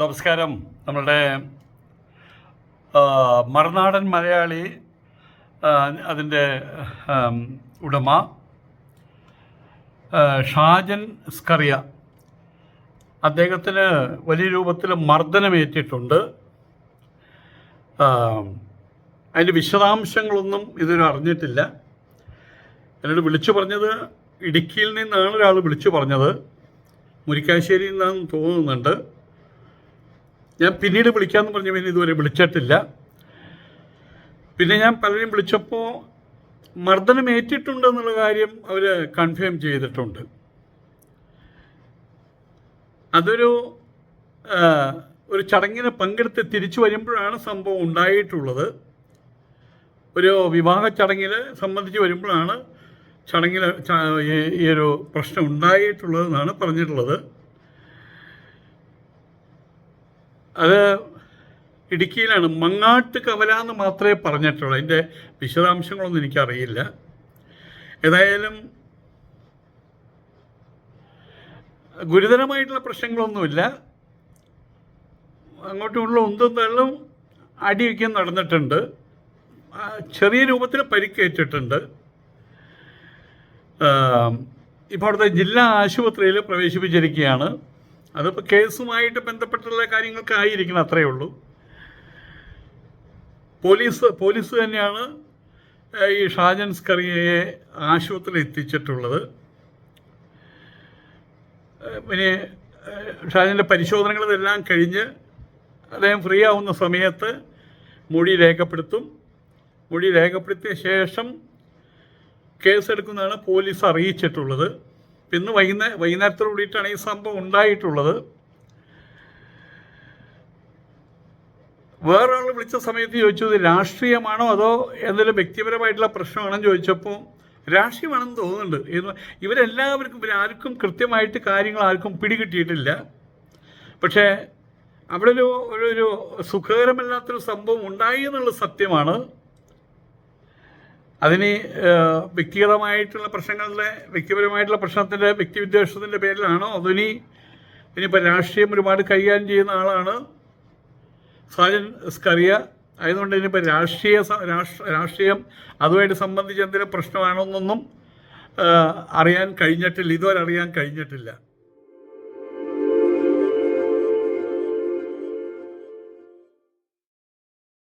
നമസ്കാരം. നമ്മളുടെ മറുനാടൻ മലയാളി അതിന്റെ ഉടമ ഷാജൻ സ്കറിയ. അദ്ദേഹത്തിന് വലിയ രൂപത്തിൽ മർദ്ദനമേറ്റിട്ടുണ്ട്. അതിന്റെ വിശദാംശങ്ങളൊന്നും ഇതുവരെ അറിഞ്ഞിട്ടില്ല. എന്നോട് വിളിച്ചു പറഞ്ഞത് ഇടുക്കിയിൽ നിന്നാണ് ഒരാൾ വിളിച്ചു പറഞ്ഞത്. മുരിക്കാശ്ശേരിയിൽ നിന്നാണെന്ന് തോന്നുന്നുണ്ട്. ഞാൻ പിന്നീട് വിളിക്കാമെന്ന് പറഞ്ഞ പിന്നെ ഇതുവരെ വിളിച്ചിട്ടില്ല. പിന്നെ ഞാൻ പലരെയും വിളിച്ചപ്പോൾ മർദ്ദനം ഏറ്റിട്ടുണ്ടെന്നുള്ള കാര്യം അവർ കൺഫേം ചെയ്തിട്ടുണ്ട്. അതൊരു ഒരു ചടങ്ങിനെ പങ്കെടുത്ത് തിരിച്ചു വരുമ്പോഴാണ് സംഭവം ഉണ്ടായിട്ടുള്ളത്. ഒരു വിവാഹ ചടങ്ങിൽ സംബന്ധിച്ച് വരുമ്പോഴാണ് ചടങ്ങിൽ ഈ ഒരു പ്രശ്നം ഉണ്ടായിട്ടുള്ളതെന്നാണ് പറഞ്ഞിട്ടുള്ളത്. അത് ഇടുക്കിയിലാണ്. മങ്ങാട്ട് കവല എന്ന് മാത്രമേ പറഞ്ഞിട്ടുള്ളൂ. അതിന്റെ വിശദാംശങ്ങളൊന്നും എനിക്കറിയില്ല. ഏതായാലും ഗുരുതരമായിട്ടുള്ള പ്രശ്നങ്ങളൊന്നുമില്ല. അങ്ങോട്ടും ഉള്ള ഉന്തും തള്ളും അടിയൊക്കെ നടന്നിട്ടുണ്ട്. ചെറിയ രൂപത്തിൽ പരിക്കേറ്റിട്ടുണ്ട്. ഇപ്പോൾ അവിടുത്തെ ജില്ലാ ആശുപത്രിയിൽ പ്രവേശിപ്പിച്ചിരിക്കുകയാണ്. അതിപ്പോൾ കേസുമായിട്ട് ബന്ധപ്പെട്ടുള്ള കാര്യങ്ങൾക്ക് ആയിരിക്കണം അത്രയേ ഉള്ളൂ. പോലീസ് പോലീസ് തന്നെയാണ് ഈ ഷാജൻ സ്കറിയയെ ആശുപത്രിയിൽ എത്തിച്ചിട്ടുള്ളത്. പിന്നെ ഷാജന്റെ പരിശോധനകളെല്ലാം കഴിഞ്ഞ് അദ്ദേഹം ഫ്രീ ആവുന്ന സമയത്ത് മൊഴി രേഖപ്പെടുത്തും. മൊഴി രേഖപ്പെടുത്തിയ ശേഷം കേസെടുക്കുന്നതാണ് പോലീസ് അറിയിച്ചിട്ടുള്ളത്. ഇന്ന് വൈകുന്നേ വൈകുന്നേരത്തോട് കൂടിയിട്ടാണ് ഈ സംഭവം ഉണ്ടായിട്ടുള്ളത്. വേറൊരാൾ വിളിച്ച സമയത്ത് ചോദിച്ചു ഇത് രാഷ്ട്രീയമാണോ അതോ എന്തെങ്കിലും വ്യക്തിപരമായിട്ടുള്ള പ്രശ്നമാണെന്ന് ചോദിച്ചപ്പോൾ രാഷ്ട്രീയമാണെന്ന് തോന്നുന്നുണ്ട്. ഇവരെല്ലാവർക്കും ഇവരാർക്കും കൃത്യമായിട്ട് കാര്യങ്ങൾ ആർക്കും പിടികിട്ടിയിട്ടില്ല. പക്ഷേ അവിടെ ഒരു ഒരു സുഖകരമല്ലാത്തൊരു സംഭവം ഉണ്ടായി എന്നുള്ള സത്യമാണ്. അതിന് വ്യക്തിഗതമായിട്ടുള്ള പ്രശ്നങ്ങളുടെ വ്യക്തിപരമായിട്ടുള്ള പ്രശ്നത്തിന്റെ വ്യക്തിവിദ്വേഷത്തിന്റെ പേരിലാണോ? അതിനി ഇനിയിപ്പോൾ രാഷ്ട്രീയം ഒരുപാട് കൈകാര്യം ചെയ്യുന്ന ആളാണ് സാജൻ സ്കറിയ. ആയതുകൊണ്ട് ഇനിയിപ്പോൾ രാഷ്ട്രീയ രാഷ്ട്രീയം അതുമായിട്ട് സംബന്ധിച്ച് എന്തെങ്കിലും പ്രശ്നമാണോ എന്നൊന്നും അറിയാൻ കഴിഞ്ഞിട്ടില്ല. ഇതുവരെ അറിയാൻ കഴിഞ്ഞിട്ടില്ല.